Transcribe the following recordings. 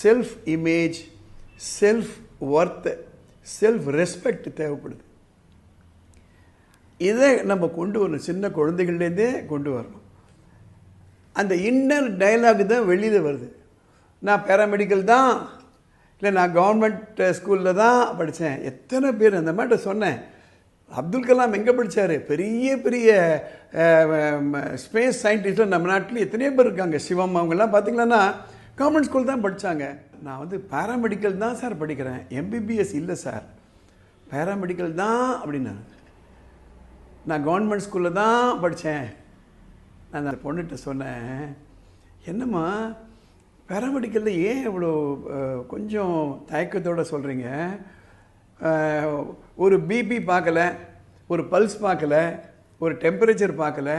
Self image self worth self respect தேவைப்படுது. இதை நம்ம கொண்டு வரணும். சின்ன குழந்தைகள்லேருந்தே கொண்டு வரணும். அந்த இன்னர் டயலாக் தான் வெளியில் வருது. நான் பேராமெடிக்கல் தான் இல்லை நான் கவர்மெண்ட் ஸ்கூலில் uh, தான் படித்தேன். எத்தனை பேர் அந்த மாதிரி சொன்னேன் அப்துல் கலாம் எங்கே படித்தார் பெரிய பெரிய uh, um, uh, ஸ்பேஸ் சயின்டிஸ்டில் நம்ம நாட்டில் எத்தனையோ பேர் இருக்காங்க. சிவம் அவங்கெல்லாம் பார்த்தீங்கன்னா கவர்மெண்ட் ஸ்கூல் தான் படித்தாங்க நான் வந்து பேராமெடிக்கல் தான் சார் படிக்கிறேன். எம்பிபிஎஸ் இல்லை சார் பேராமெடிக்கல் தான் அப்படின்னாங்க நான் கவர்மெண்ட் ஸ்கூலில் தான் படித்தேன் நான் அந்த பொண்ணுகிட்ட சொன்னேன் என்னம்மா பேராமெடிக்கலில் ஏன் இவ்வளோ கொஞ்சம் தயக்கத்தோடு சொல்கிறீங்க ஒரு பிபி பார்க்கல ஒரு பல்ஸ் பார்க்கல ஒரு டெம்பரேச்சர் பார்க்கல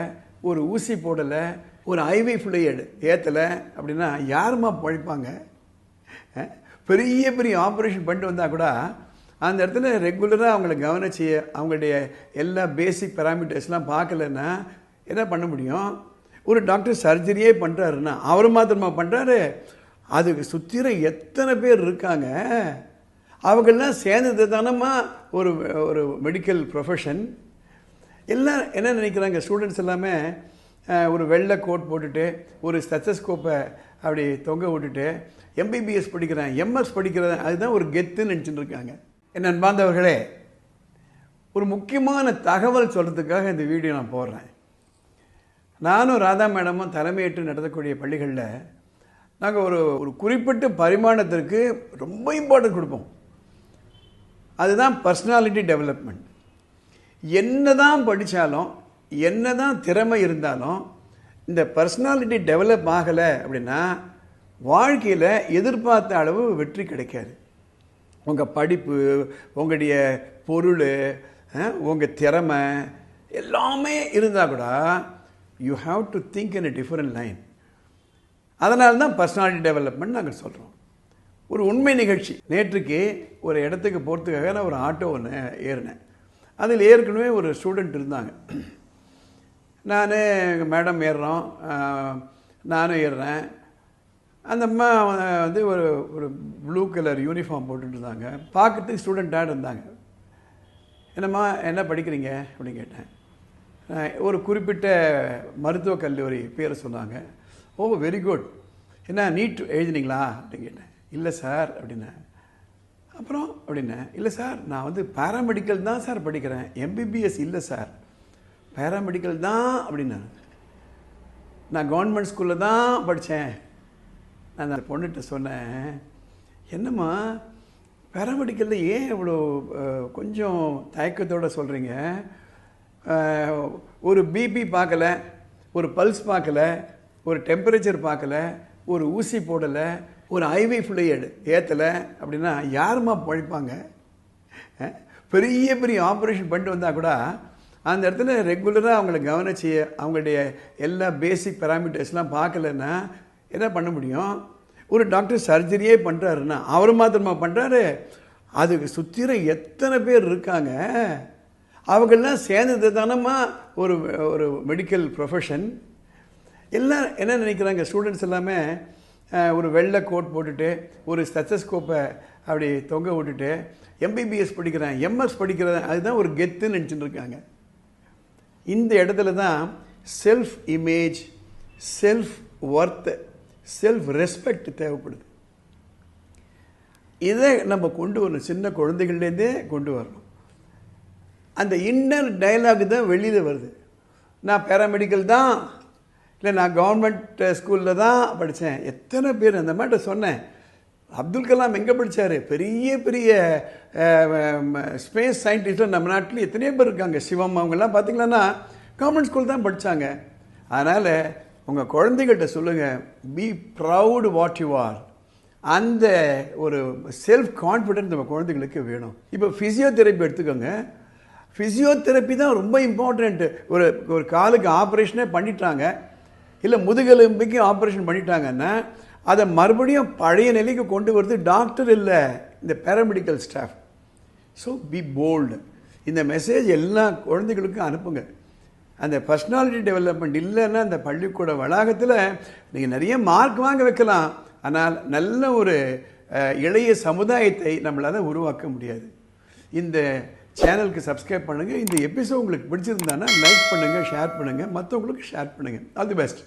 ஒரு ஊசி போடலை ஒரு ஐவி ஃப்ளூயிட் ஏற்றலை அப்படின்னா யாரும்மா பழிப்பாங்க? பெரிய பெரிய ஆப்ரேஷன் பண்ணிட்டு வந்தால் கூட அந்த இடத்துல ரெகுலராக அவங்கள கவனிச்சு அவங்களுடைய எல்லா பேசிக் பேராமீட்டர்ஸ்லாம் பார்க்கலன்னா என்ன பண்ண முடியும்? ஒரு டாக்டர் சர்ஜரியே பண்ணுறாருன்னா அவர் மாத்திரமா பண்ணுறாரு அதுக்கு சுற்றிர எத்தனை பேர் இருக்காங்க? அவங்கெல்லாம் சேர்ந்தது தானம்மா ஒரு ஒரு மெடிக்கல் ப்ரொஃபஷன் எல்லாம் என்ன நினைக்கிறாங்க? ஸ்டூடெண்ட்ஸ் எல்லாமே ஒரு வெள்ளை கோட் போட்டுட்டு ஒரு ஸ்டெத்தஸ்கோப்பை அப்படி தொங்க விட்டுட்டு எம்பிபிஎஸ் படிக்கிறேன் எம்எஸ் படிக்கிறேன் அதுதான் ஒரு கெத்துன்னு நினச்சிட்டு இருக்காங்க. என் அன்பாந்தவர்களே ஒரு முக்கியமான தகவல் சொல்கிறதுக்காக இந்த வீடியோ நான் போடுறேன். நானும் ராதா மேடமும் தலைமையேற்று நடத்தக்கூடிய பள்ளிகளில் நாங்கள் ஒரு ஒரு குறிப்பிட்ட பரிமாணத்திற்கு ரொம்ப இம்பார்ட்டன்ட் கொடுப்போம். அதுதான் பர்சனாலிட்டி டெவலப்மெண்ட் என்ன தான் படித்தாலும் என்ன தான் திறமை இருந்தாலும் இந்த பர்சனாலிட்டி டெவலப் ஆகலை அப்படின்னா வாழ்க்கையில் எதிர்பார்த்த அளவு வெற்றி கிடைக்காது. உங்கள் படிப்பு உங்களுடைய பொருள் உங்கள் திறமை எல்லாமே இருந்தால் கூட you have to think in a different line அதனால தான் பர்சனாலிட்டி டெவலப்மெண்ட் நாங்கள் சொல்கிறோம் ஒரு உண்மை நிகழ்ச்சி. நேற்றுக்கு ஒரு இடத்துக்கு போகிறதுக்காக நான் ஒரு ஆட்டோ ஒன்று ஏறினேன். அதில் ஏற்கனவே ஒரு ஸ்டூடெண்ட் இருந்தாங்க. நான் எங்கள் மேடம் ஏறுறோம். நானும் ஏறுறேன். அந்த அம்மா வந்து ஒரு ஒரு ப்ளூ கலர் யூனிஃபார்ம் போட்டுட்டு இருந்தாங்க. பார்க்கறதுக்கு ஸ்டூடெண்ட்டாக இருந்தாங்க. என்னம்மா என்ன படிக்கிறீங்க? அப்படின்னு கேட்டேன். ஒரு குறிப்பிட்ட மருத்துவக் கல்லூரி பேரை சொன்னாங்க. ஓ வெரி குட் என்ன நீட் எழுதினீங்களா? அப்படின்னு கேட்டேன். இல்லை சார் அப்படின்னேன். அப்புறம் அப்படின்னேன். இல்லை சார் நான் வந்து பேராமெடிக்கல் தான் சார் படிக்கிறேன். எம்பிபிஎஸ் இல்லை சார். பேராமெடிக்கல் தான் அப்படின்னாரு நான் கவர்மெண்ட் ஸ்கூலில் தான் படித்தேன் நான் அந்த பொண்ணுகிட்ட சொன்னேன் என்னம்மா பேராமெடிக்கலில் ஏன் இவ்வளோ கொஞ்சம் தயக்கத்தோடு சொல்கிறீங்க ஒரு பிபி பார்க்கல ஒரு பல்ஸ் பார்க்கல ஒரு டெம்பரேச்சர் பார்க்கல ஒரு ஊசி போடலை ஒரு ஐவி ஃப்ளூயடு ஏற்றலை அப்படின்னா யாரும்மா பழிப்பாங்க? பெரிய பெரிய ஆப்ரேஷன் பண்ணிட்டு வந்தால் கூட அந்த இடத்துல ரெகுலராக அவங்கள கவனிச்சு அவங்களுடைய எல்லா பேசிக் பேராமீட்டர்ஸ்லாம் பார்க்கலன்னா என்ன பண்ண முடியும்? ஒரு டாக்டர் சர்ஜரியே பண்ணுறாருன்னா அவர் மாத்திரமா பண்ணுறாரு அதுக்கு சுற்றிற எத்தனை பேர் இருக்காங்க? அவங்கெல்லாம் சேர்ந்தது தானம்மா ஒரு ஒரு மெடிக்கல் ப்ரொஃபஷன் எல்லாம் என்ன நினைக்கிறாங்க? ஸ்டூடெண்ட்ஸ் எல்லாமே ஒரு வெள்ளை கோட் போட்டுட்டு ஒரு ஸ்டெத்தஸ்கோப்பை அப்படி தொங்க விட்டுட்டு எம்பிபிஎஸ் படிக்கிறேன் எம்எஸ் படிக்கிறேன் அதுதான் ஒரு கெத்துன்னு நினச்சிட்டு இருக்காங்க. இந்த இடத்துல தான் self image self worth self respect தேவைப்படுது. இதை நம்ம கொண்டு வரணும். சின்ன குழந்தைகள்லேருந்தே கொண்டு வரணும். அந்த இன்னர் டயலாக் தான் வெளியில் வருது. நான் பேராமெடிக்கல் தான் இல்லை நான் கவர்மெண்ட் ஸ்கூலில் தான் படித்தேன் எத்தனை பேர் அந்த மாதிரி சொன்னேன். அப்துல் கலாம் எங்கே படித்தார் பெரிய பெரிய ஸ்பேஸ் சயின்டிஸ்டில் நம்ம நாட்டில் எத்தனையோ பேர் இருக்காங்க. சிவம் அவங்கெல்லாம் பார்த்தீங்கன்னா கவர்மெண்ட் ஸ்கூல் தான் படித்தாங்க அதனால் உங்கள் குழந்தைகள்கிட்ட சொல்லுங்கள் be proud what you are அந்த ஒரு செல்ஃப் கான்ஃபிடென்ஸ் நம்ம குழந்தைங்களுக்கு வேணும். இப்போ ஃபிசியோதெரப்பி எடுத்துக்கோங்க. ஃபிசியோதெரப்பி தான் ரொம்ப இம்பார்ட்டண்ட்டு ஒரு ஒரு காலுக்கு ஆப்ரேஷனே பண்ணிட்டாங்க. இல்லை முதுகெலும்புக்கு ஆப்ரேஷன் பண்ணிட்டாங்கன்னா அதை மறுபடியும் பழைய நிலைக்கு கொண்டு வரது டாக்டர் இல்லை. இந்த paramedical staff so be bold இந்த மெசேஜ் எல்லா குழந்தைகளுக்கும் அனுப்புங்க. அந்த பர்சனாலிட்டி டெவலப்மெண்ட் இல்லைன்னா அந்த பள்ளிக்கூட வளாகத்தில் நீங்கள் நிறைய மார்க் வாங்க வைக்கலாம். ஆனால் நல்ல ஒரு இளைய சமுதாயத்தை நம்மளால் உருவாக்க முடியாது. இந்த சேனலுக்கு சப்ஸ்கிரைப் பண்ணுங்கள் இந்த எபிசோட் உங்களுக்கு பிடிச்சிருந்தானா லைக் பண்ணுங்கள் ஷேர் பண்ணுங்கள் மற்றவங்களுக்கு ஷேர் பண்ணுங்கள் ஆல் தி பெஸ்ட்